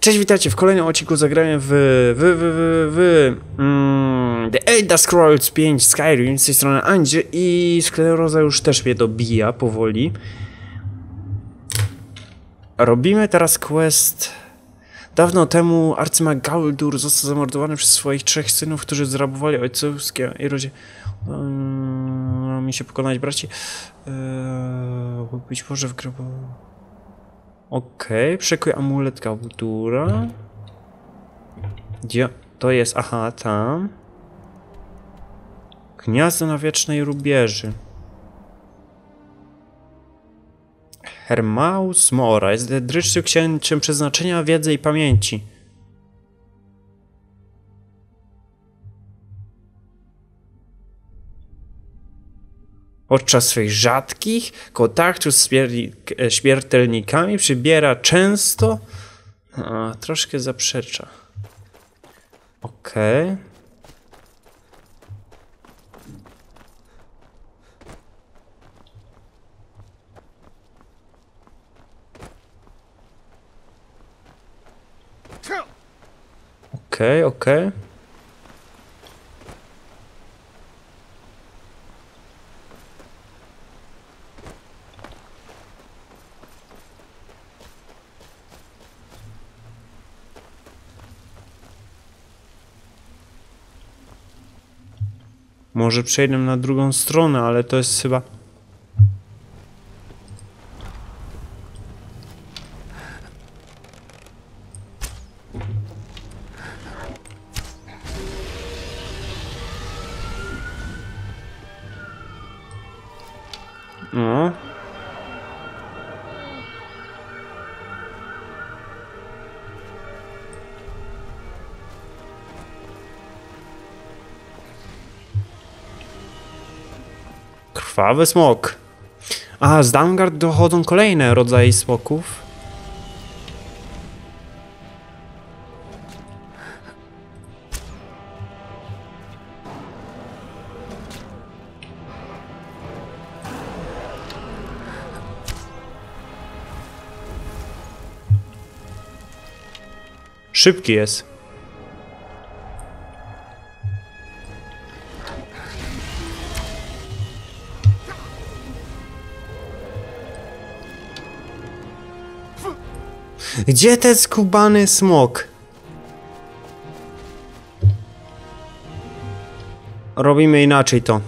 Cześć, witajcie w kolejnym odcinku zagrania w, w, w, w, w mm, The Elder Scrolls 5 Skyrim z tej strony Andzie i skleroza już też mnie dobija powoli. Robimy teraz quest. Dawno temu arcymag Galdur został zamordowany przez swoich trzech synów, którzy zrabowali ojcowskie i rodzie... Um, mi się pokonać braci. Eee, być może w grobu... Okej, okay, przekuj amulet Galdura. Gdzie to jest? Aha, tam. Gniazdo na wiecznej rubieży. Hermaus Mora jest dreszczu księciem przeznaczenia, wiedzy i pamięci. Podczas swych rzadkich kontaktów z śmiertelnikami przybiera często... A, troszkę zaprzecza. Okej. Okay. Okej, okay, okej. Okay. Może przejdę na drugą stronę, ale to jest chyba... No. Krwawy smok. A, z Dangard dochodzą kolejne rodzaje smoków. Szybki jest. Gdzie ten skubany smok? Robimy inaczej to.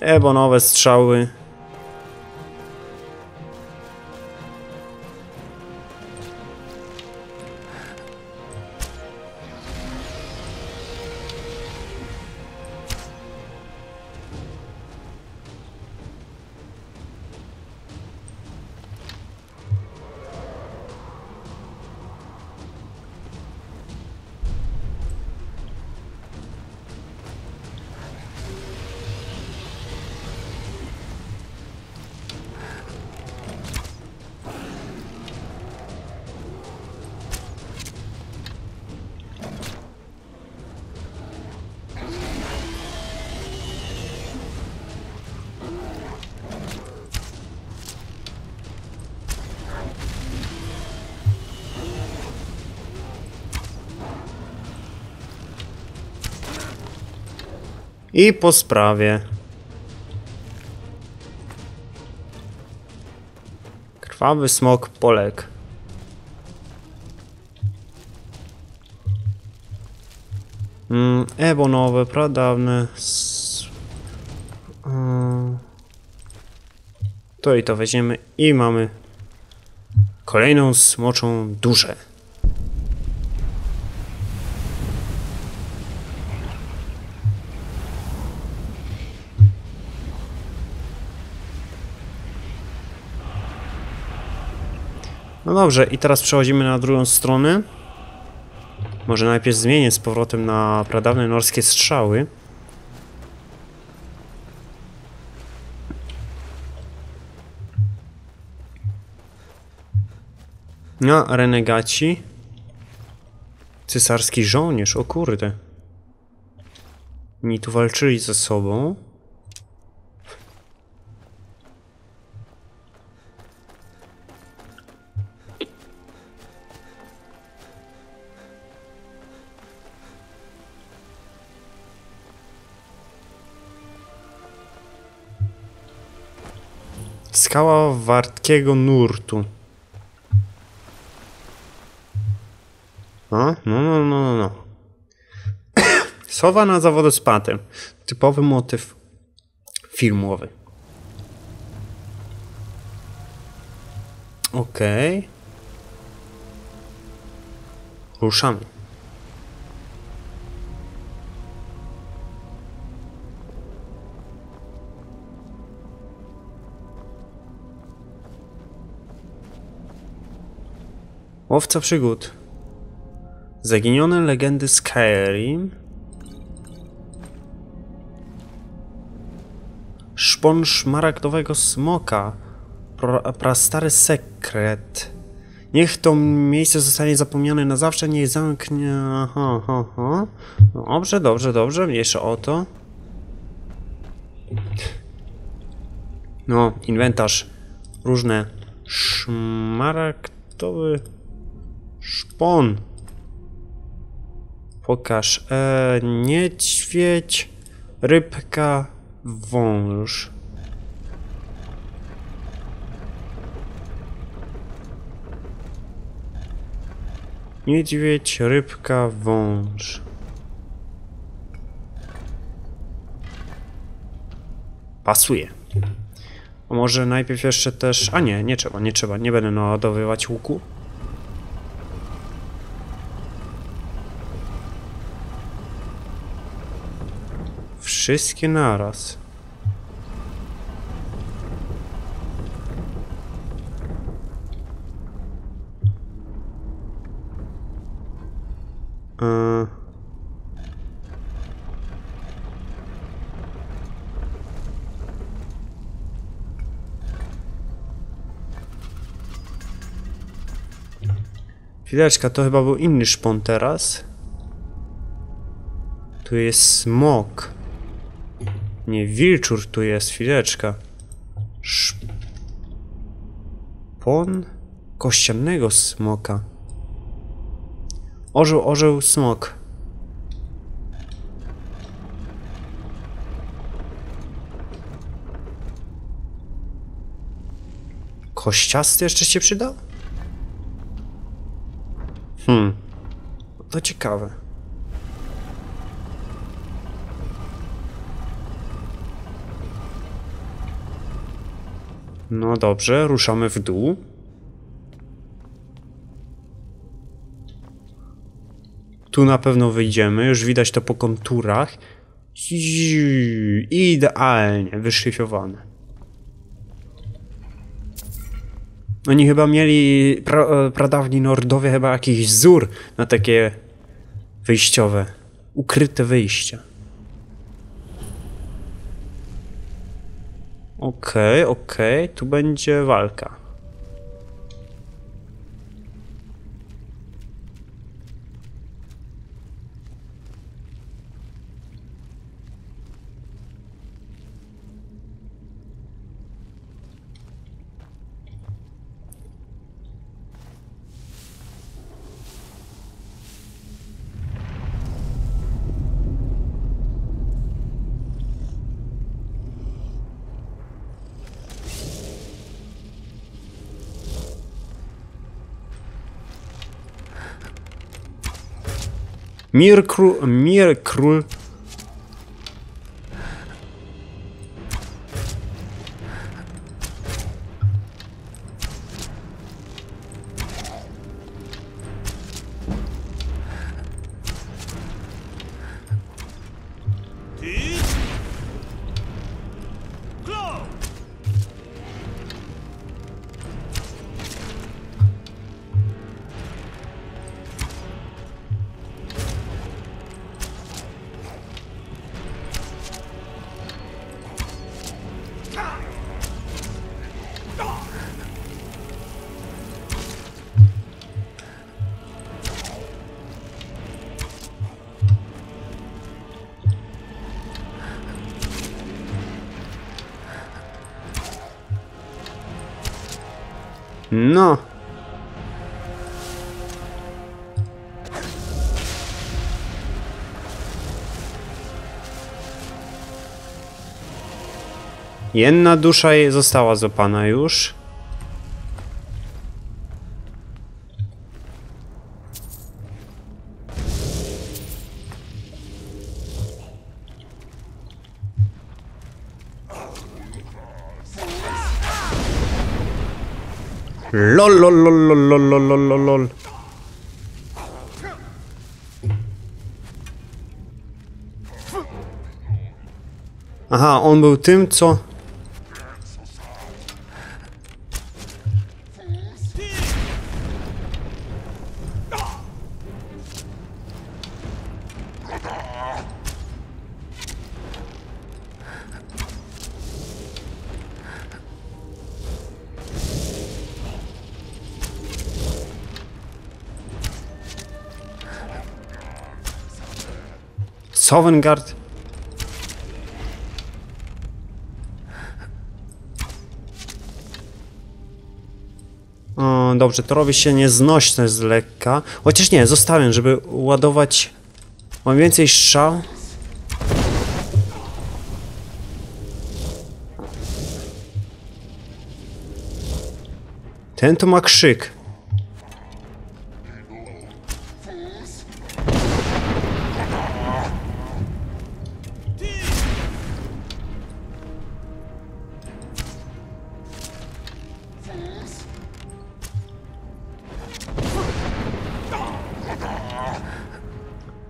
Ebonowe strzały. I po sprawie. Krwawy smok Polek. Mm, ebonowe, pradawne. S mm. To i to weźmiemy i mamy kolejną smoczą duszę. No dobrze, i teraz przechodzimy na drugą stronę. Może najpierw zmienię z powrotem na pradawne norskie strzały. No, renegaci. Cesarski żołnierz, o kurde. Oni tu walczyli ze sobą. Skała wartkiego nurtu. No, no, no, no, no, no. Sowa na zawodospatem. Typowy motyw filmowy. Okej. Ruszamy. Łowca przygód. Zaginione legendy Skyrim. Szpon szmaragdowego smoka. Pra, prastary sekret. Niech to miejsce zostanie zapomniane na zawsze, nie zamknie. Aha, aha, aha. Dobrze, dobrze, dobrze. Mniejsza o to. No, inwentarz. Różne. Szmaragdowy. Szpon. Pokaż. E, niedźwiedź, rybka, wąż. Niedźwiedź, rybka, wąż. Pasuje. A może najpierw jeszcze też... A nie, nie trzeba, nie trzeba. Nie będę naładowywać łuku. Wszystkie naraz. Eee. Chwileczka, to chyba był inny szpon teraz. Tu jest smok. Nie, wilczur tu jest, chwileczka. Szpon kościanego smoka. Orzeł, orzeł, smok. Kościasty jeszcze się przydał? Hmm. To ciekawe. No dobrze, ruszamy w dół. Tu na pewno wyjdziemy, już widać to po konturach. Idealnie wyszlifiowane. Oni chyba mieli, pra, pradawni Nordowie chyba jakiś wzór na takie wyjściowe, ukryte wyjścia. Okej, okay, okej, okay. tu będzie walka. Мир кру... Мир кру... No. Jedna dusza została złapana już. Lol, lol, lol, lol, lol, lol, lol, lol. Aha, on był tym, co... Sovengard? O, dobrze, to robi się nieznośne z lekka. Chociaż nie, zostawiam, żeby ładować... Mam więcej strzał. Ten to ma krzyk.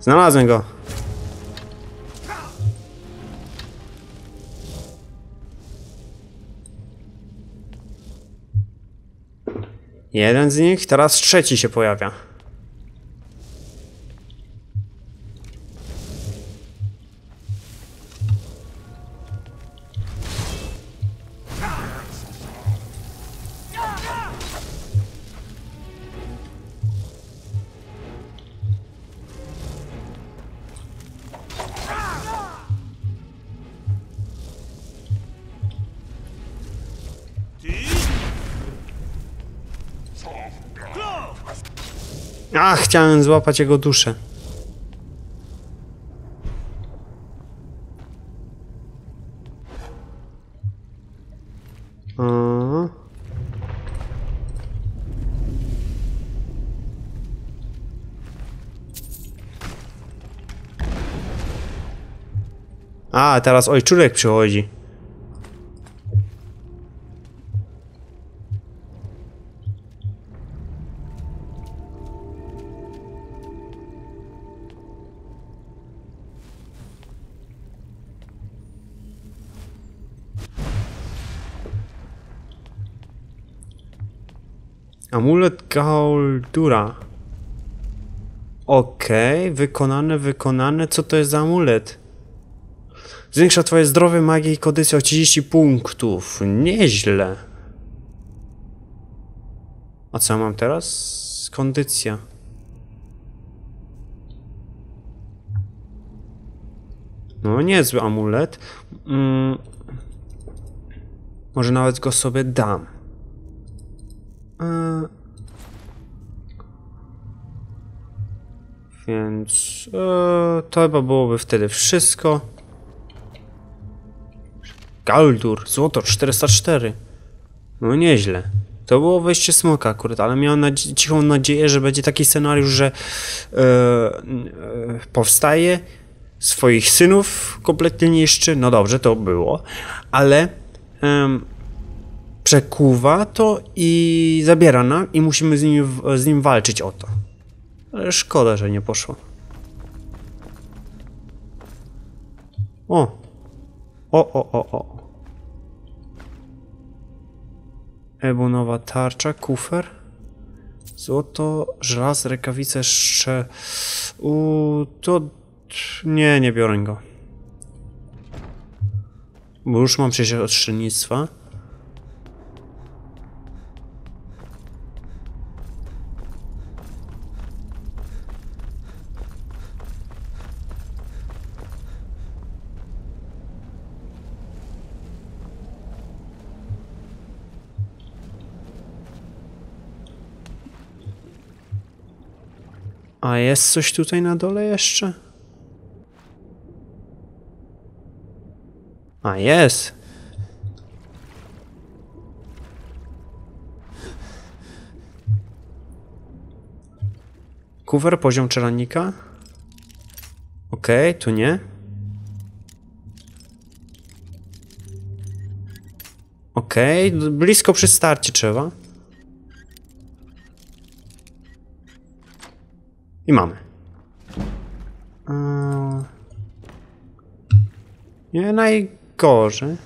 Znalazłem go. Jeden z nich, teraz trzeci się pojawia. Ach, chciałem złapać jego duszę. A, teraz ojczurek przychodzi. Amulet Gauldura. Okej, wykonane, wykonane. Co to jest za amulet? Zwiększa twoje zdrowie, magię i kondycję o 30 punktów. Nieźle. A co mam teraz? Kondycja. No, niezły amulet. Mm. Może nawet go sobie dam. E, Więc e, to chyba byłoby wtedy wszystko. Galdur, złoto 404. No nieźle. To było wejście smoka akurat, ale miałem nadzie cichą nadzieję, że będzie taki scenariusz, że e, powstaje, swoich synów kompletnie niszczy. No dobrze, to było, ale przekuwa to i zabiera nam i musimy z nim, z nim walczyć o to. Ale szkoda, że nie poszło. O! O, o, o, o. Ebonowa tarcza, kufer. Złoto, żelaz, rękawice, jeszcze... U, to... Nie, nie biorę go. Bo już mam przecież od strzelnictwa. A jest coś tutaj na dole jeszcze? A jest! Kuwer, poziom czelannika. Okej, okay, tu nie. Okej, okay, blisko przy starcie trzeba. I mamy. Eee, Nie najgorzej.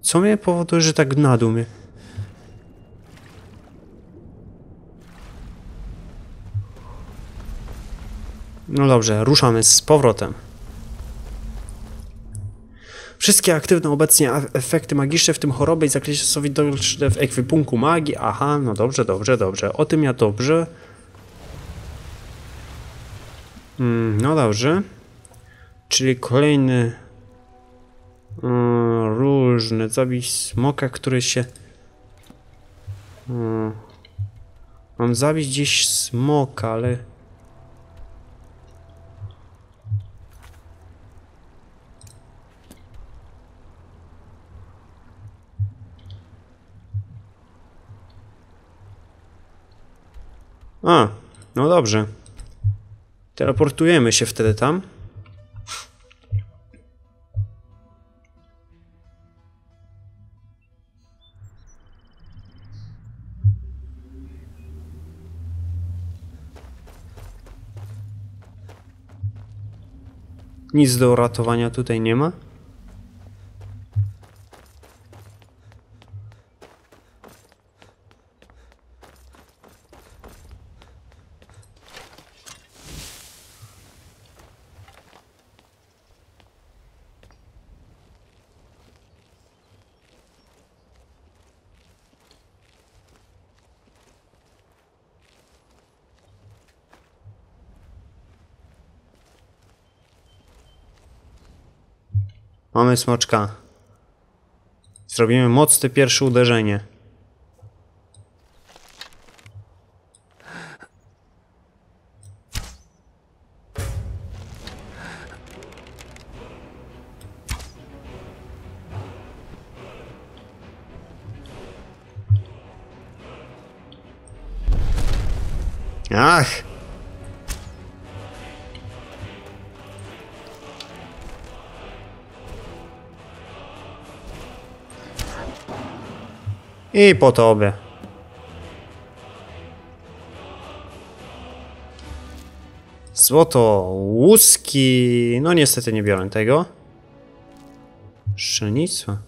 Co mnie powoduje, że tak na. No dobrze, ruszamy z powrotem. Wszystkie aktywne obecnie efekty magiczne, w tym choroby i zakresie są widoczne w ekwipunku magii. Aha, no dobrze, dobrze, dobrze. O tym ja dobrze. Mm, no dobrze. Czyli kolejny mm, różny zabić smoka, który się mm, mam zabić gdzieś smoka, ale A, no dobrze. Teleportujemy się wtedy tam. Nic do ratowania tutaj nie ma. Mamy smoczka. Zrobimy mocne pierwsze uderzenie. Ach! I po tobie. Złoto, łuski. No niestety nie biorę tego. Pszenica.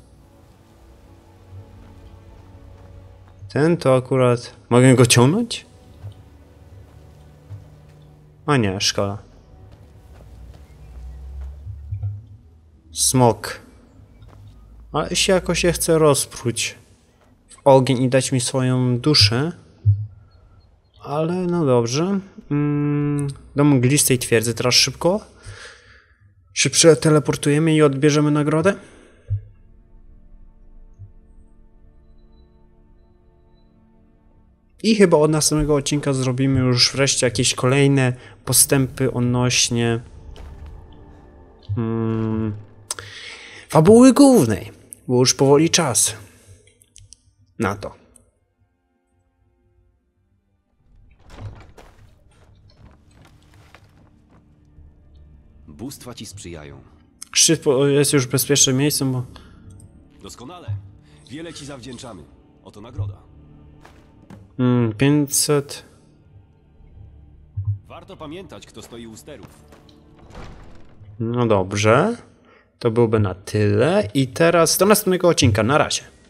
Ten to akurat... Mogę go ciągnąć? A nie, szkoda. Smok. Ale się jakoś je chce rozpróć ogień i dać mi swoją duszę. Ale no dobrze. Mm, do mglistej twierdzy teraz szybko. Się przeteleportujemy i odbierzemy nagrodę? I chyba od następnego odcinka zrobimy już wreszcie jakieś kolejne postępy odnośnie mm, fabuły głównej, bo już powoli czas na to. Bóstwa ci sprzyjają. Szczyt po- jest już bezpiecznym miejscem, bo Doskonale. Wiele ci zawdzięczamy. Oto nagroda. mm, 500. Warto pamiętać, kto stoi u sterów. No dobrze. To byłby na tyle. I teraz do następnego odcinka. Na razie.